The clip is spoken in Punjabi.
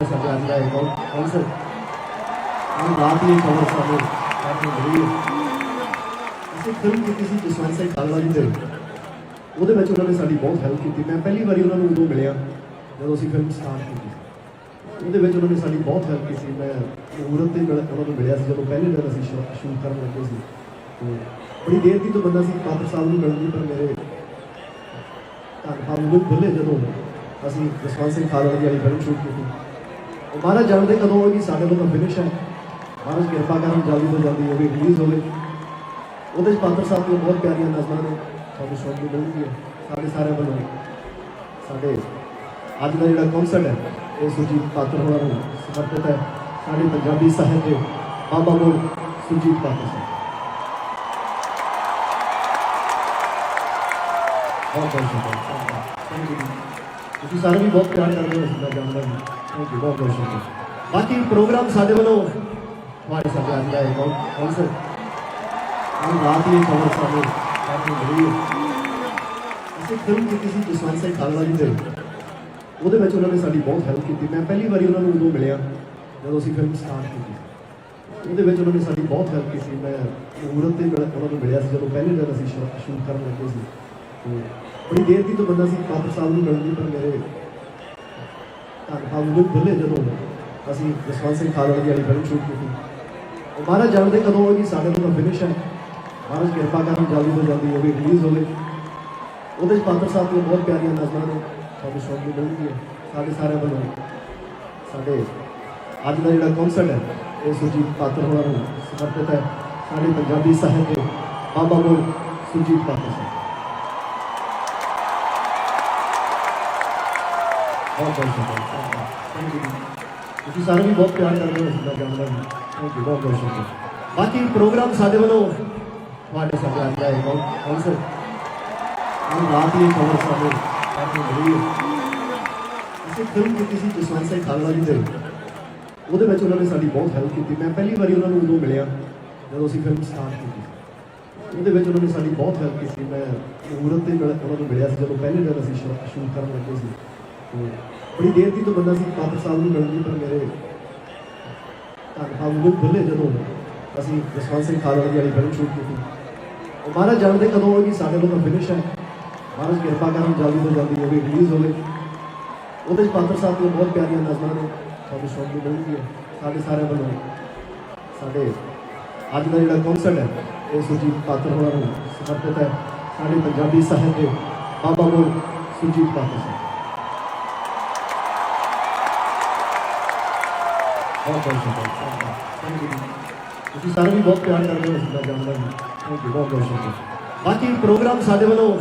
ਸਾਡੇ ਅੱਜ ਦਾ ਇੱਕ ਕੌਂਸਲ ਅਸੀਂ ਫਿਲਮ ਕੀਤੀ ਸੀ ਜਸਵੰਤ ਸਿੰਘ ਖਾਲੜਾ ਜੀ ਦੇ ਉਹਦੇ ਵਿੱਚ ਉਹਨਾਂ ਨੇ ਸਾਡੀ ਬਹੁਤ ਹੈਲਪ ਕੀਤੀ ਮੈਂ ਪਹਿਲੀ ਵਾਰੀ ਉਹਨਾਂ ਨੂੰ ਉਦੋਂ ਮਿਲਿਆ ਜਦੋਂ ਅਸੀਂ ਫਿਲਮ ਸਟਾਰਟ ਕੀਤੀ ਉਹਦੇ ਵਿੱਚ ਉਹਨਾਂ ਨੇ ਸਾਡੀ ਬਹੁਤ ਹੈਲਪ ਕੀਤੀ ਮੈਂ ਮੂਰਤ ਤੇ ਮਿਲ- ਉਹਨਾਂ ਨੂੰ ਮਿਲਿਆ ਸੀ ਜਦੋਂ ਪਹਿਲੇ ਦਿਨ ਅਸੀਂ ਸ਼ੂਟ ਕਰਨ ਲੱਗੇ ਸੀ ਤੇ ਬੜੀ ਦੇਰ ਦੀ ਤੋਂ ਬੰਦਾ ਸੀ ਪਾਤਰ ਸਾਹਿਬ ਨੂੰ ਮਿਲਣ ਦੀ ਪਰ ਮੇਰੇ ਧੰਨਵਾਦ ਨੂੰ ਭੁੱਲੇ ਜਦੋਂ ਅਸੀਂ ਜਸਵੰਤ ਸਿੰਘ ਖਾਲੜਾ ਜੀ ਵਾਲੀ ਫਿਲਮ ਸ਼ੂਟ ਕੀਤੀ ਉਹ ਮਹਾਰਾਜ ਜਾਣਦੇ ਕਦੋਂ ਹੋਏਗੀ, ਸਾਡੇ ਵੱਲੋਂ ਫਿਨਿਸ਼ ਹੈ। ਮਹਾਰਾਜ ਕਿਰਪਾ ਕਰਨ, ਜਲਦੀ ਤੋਂ ਜਲਦੀ ਉਹ ਵੀ ਰਿਲੀਜ਼ ਹੋਵੇ। ਉਹਦੇ ਚ ਪਾਤਰ ਸਾਹਿਬ ਦੀਆਂ ਬਹੁਤ ਪਿਆਰੀਆਂ ਨਜ਼ਮਾਂ ਨੇ। ਤੁਹਾਨੂੰ ਸੁਣਨ ਨੂੰ ਹੈ ਸਾਡੇ ਸਾਰਿਆਂ ਵੱਲੋਂ ਸਾਡੇ ਅੱਜ ਦਾ ਜਿਹੜਾ ਕਨਸਰਟ ਹੈ, ਇਹ ਸੁਰਜੀਤ ਪਾਤਰ ਹੋਣਾ ਨੂੰ ਸਮਰਪਿਤ ਹੈ। ਸਾਡੇ ਪੰਜਾਬੀ ਸਾਹਿਤ ਦੇ ਬਾਬਾ ਮੋੜ ਸੁਰਜੀਤ ਪਾਤਰ ਸਾਹਿਬ। ਬਹੁਤ ਬਹੁਤ ਸ਼ੁਕਰੀਆ ਥੈਂਕ ਤੁਸੀਂ ਸਾਰੇ ਵੀ ਬਹੁਤ ਪਿਆਰ ਕਰਦੇ ਹੋ ਮੈਂ ਜਾਣਦਾ ਹਾਂ। ਥੈਂਕ ਯੂ ਬਹੁਤ ਬਹੁਤ ਸ਼ੁਕਰੀਆ ਬਾਕੀ ਪ੍ਰੋਗਰਾਮ ਸਾਡੇ ਵੱਲੋਂ ਤੁਹਾਡੇ ਸਾਡੇ ਅੱਜ ਦਾ ਇੱਕ ਕਨਸਰਟ ਉਹ ਰਾਤ ਹੀ ਖਬਰ ਸਾਨੂੰ ਕਾਫੀ ਮਿਲੀ ਅਸੀਂ ਫਿਲਮ ਕੀਤੀ ਸੀ ਜਸਵੰਤ ਸਿੰਘ ਖਾਲੜਾ ਜੀ ਦੇ। ਉਹਦੇ ਵਿੱਚ ਉਹਨਾਂ ਨੇ ਸਾਡੀ ਬਹੁਤ ਹੈਲਪ ਕੀਤੀ। ਮੈਂ ਪਹਿਲੀ ਵਾਰੀ ਉਹਨਾਂ ਨੂੰ ਉਦੋਂ ਮਿਲਿਆ, ਜਦੋਂ ਅਸੀਂ ਫਿਲਮ ਸਟਾਰਟ ਕੀਤੀ। ਉਹਦੇ ਵਿੱਚ ਉਹਨਾਂ ਨੇ ਸਾਡੀ ਬਹੁਤ ਹੈਲਪ ਕੀਤੀ। ਮੈਂ ਮੂਰਤ ਤੇ ਮਿਲ- ਉਹਨਾਂ ਨੂੰ ਮਿਲਿਆ ਸੀ, ਜਦੋਂ ਪਹਿਲੇ ਦਿਨ ਅਸੀਂ ਸ਼ੂਟ ਕਰਨ ਲੱਗੇ ਸੀ। ਤੇ ਬੜੀ ਦੇਰ ਦੀ ਤੋਂ ਬੰਦਾ ਸੀ ਪਾਤਰ ਸਾਹਿਬ ਨੂੰ ਮਿਲਣ ਦੀ, ਪਰ ਮੇਰੇ ਧੰਨਵਾਦ ਨੂੰ ਭੁੱਲੇ ਜਦੋਂ ਅਸੀਂ ਜਸਵੰਤ ਸਿੰਘ ਖਾਲੜਾ ਦੀ ਵਾਲੀ ਫਿਲਮ ਸ਼ੂਟ ਕੀਤੀ। ਉਹ ਮਹਾਰਾਜ ਜਾਣਦੇ ਕਦੋਂ ਹੋਏਗੀ, ਸਾਡੇ ਕੋਲ ਫਿਨਿਸ਼ ਹੈ। ਮਹਾਰਾਜ ਕਿਰਪਾ ਕਰਨ, ਜਲਦੀ ਤੋਂ ਜਲਦੀ ਉਹ ਵੀ ਰਿਲੀਜ਼ ਹੋਵੇ। ਉਹਦੇ ਚ ਪਾਤਰ ਸਾਹਿਬ ਦੀਆਂ ਬਹੁਤ ਪਿਆਰੀਆਂ ਨਜ਼ਮਾਂ ਨੇ। ਤੁਹਾਨੂੰ ਸੁਣਨ ਨੂੰ ਮਿਲਣਗੀਆਂ ਸਾਡੇ ਸਾਰਿਆਂ ਵੱਲੋਂ। ਸਾਡੇ ਅੱਜ ਦਾ ਜਿਹੜਾ ਕਨਸਰਟ ਹੈ, ਇਹ ਸੁਰਜੀਤ ਪਾਤਰ ਹੋਣਾ ਨੂੰ ਸਮਰਪਿਤ ਹੈ। ਸਾਡੇ ਪੰਜਾਬੀ ਸਾਹਿਤ ਦੇ ਬਾਬਾ ਮੋੜ ਸੁਰਜੀਤ ਪਾਤਰ ਸਾਹਿਬ। ਬਹੁਤ ਬਹੁਤ ਸ਼ੁਕਰੀਆ ਥੈਂਕ ਯੂ ਤੁਸੀਂ ਸਾਰੇ ਵੀ ਬਹੁਤ ਪਿਆਰ ਕਰਦੇ ਹੋ ਮੈਂ ਜਾਣਦਾ ਹਾਂ। ਥੈਂਕ ਯੂ ਬਹੁਤ ਬਹੁਤ ਸ਼ੁਕਰੀਆ ਬਾਕੀ ਪ੍ਰੋਗਰਾਮ ਸਾਡੇ ਵੱਲੋਂ ਤੁਹਾਡੇ ਸਾਡੇ ਅੱਜ ਦਾ ਇੱਕ ਕਨਸਰਟ ਉਹ ਰਾਤ ਹੀ ਖਬਰ ਸਾਨੂੰ ਕਾਫੀ ਮਿਲੀ ਅਸੀਂ ਫਿਲਮ ਕੀਤੀ ਸੀ ਜਸਵੰਤ ਸਿੰਘ ਖਾਲਵਾ ਜੀ ਦੇ। ਉਹਦੇ ਵਿੱਚ ਉਹਨਾਂ ਨੇ ਸਾਡੀ ਬਹੁਤ ਹੈਲਪ ਕੀਤੀ। ਮੈਂ ਪਹਿਲੀ ਵਾਰੀ ਉਹਨਾਂ ਨੂੰ ਉਦੋਂ ਮਿਲਿਆ, ਜਦੋਂ ਅਸੀਂ ਫਿਲਮ ਸਟਾਰਟ ਕੀਤੀ ਉਹਦੇ ਵਿੱਚ ਉਹਨਾਂ ਨੇ ਸਾਡੀ ਬਹੁਤ ਹੈਲਪ ਕੀਤੀ। ਮੈਂ ਮੂਰਤ ਤੇ ਮਿਲ- ਉਹਨਾਂ ਨੂੰ ਮਿਲਿਆ ਸੀ, ਜਦੋਂ ਪਹਿਲੇ ਦਿਨ ਅਸੀਂ ਸ਼ੂਟ ਕਰਨ ਲੱਗੇ ਸੀ। ਬੜੀ ਦੇਰ ਦੀ ਤੋਂ ਬੰਦਾ ਸੀ ਪਾਤਰ ਸਾਹਿਬ ਨੂੰ ਮਿਲਣ ਦੀ ਪਰ ਮੇਰੇ ਧੰਨਵਾਦ ਨੂੰ ਭੁੱਲੇ ਜਦੋਂ ਅਸੀਂ ਜਸਵੰਤ ਸਿੰਘ ਖਾਲੜਾ ਜੀ ਵਾਲੀ ਫਿਲਮ ਸ਼ੂਟ ਕੀਤੀ। ਉਹ ਮਹਾਰਾਜ ਜਾਣਦੇ ਕਦੋਂ ਹੋਏਗੀ, ਸਾਡੇ ਵੱਲੋਂ ਫਿਨਿਸ਼ ਹੈ। ਮਹਾਰਾਜ ਕਿਰਪਾ ਕਰਨ ਜਲਦੀ ਤੋਂ ਜਲਦੀ ਉਹ ਵੀ ਰਿਲੀਜ਼ ਹੋਵੇ। ਉਹਦੇ ਚ ਪਾਤਰ ਸਾਹਿਬ ਦੀਆਂ ਬਹੁਤ ਪਿਆਰੀਆਂ ਨਜ਼ਮਾਂ ਨੇ। ਤੁਹਾਨੂੰ ਸੁਣਨ ਨੂੰ ਮਿਲਣਗੀਆਂ ਸਾਡੇ ਸਾਰਿਆਂ ਵੱਲੋਂ। ਸਾਡੇ ਅੱਜ ਦਾ ਜਿਹੜਾ ਕਨਸਰਟ ਹੈ, ਇਹ ਸੁਰਜੀਤ ਪਾਤਰ ਹੋਣਾ ਨੂੰ ਸਮਰਪਿਤ ਹੈ। ਸਾਡੇ ਪੰਜਾਬੀ ਸਾਹਿਤ ਦੇ ਬਾਬਾ ਮੋੜ ਸੁਰਜੀਤ ਪਾਤਰ ਸਾਹਿਬ। ਬਹੁਤ ਬਹੁਤ ਸ਼ੁਕਰੀਆ। ਥੈਂਕ ਯੂ ਤੁਸੀਂ ਸਾਰੇ ਵੀ ਬਹੁਤ ਪਿਆਰ ਕਰਦੇ ਹੋ ਮੈਂ ਜਾਣਦਾ ਹਾਂ। ਥੈਂਕ ਯੂ ਬਹੁਤ ਬਹੁਤ ਸ਼ੁਕਰੀਆ। ਬਾਕੀ ਪ੍ਰੋਗਰਾਮ ਸਾਡੇ ਵੱਲੋਂ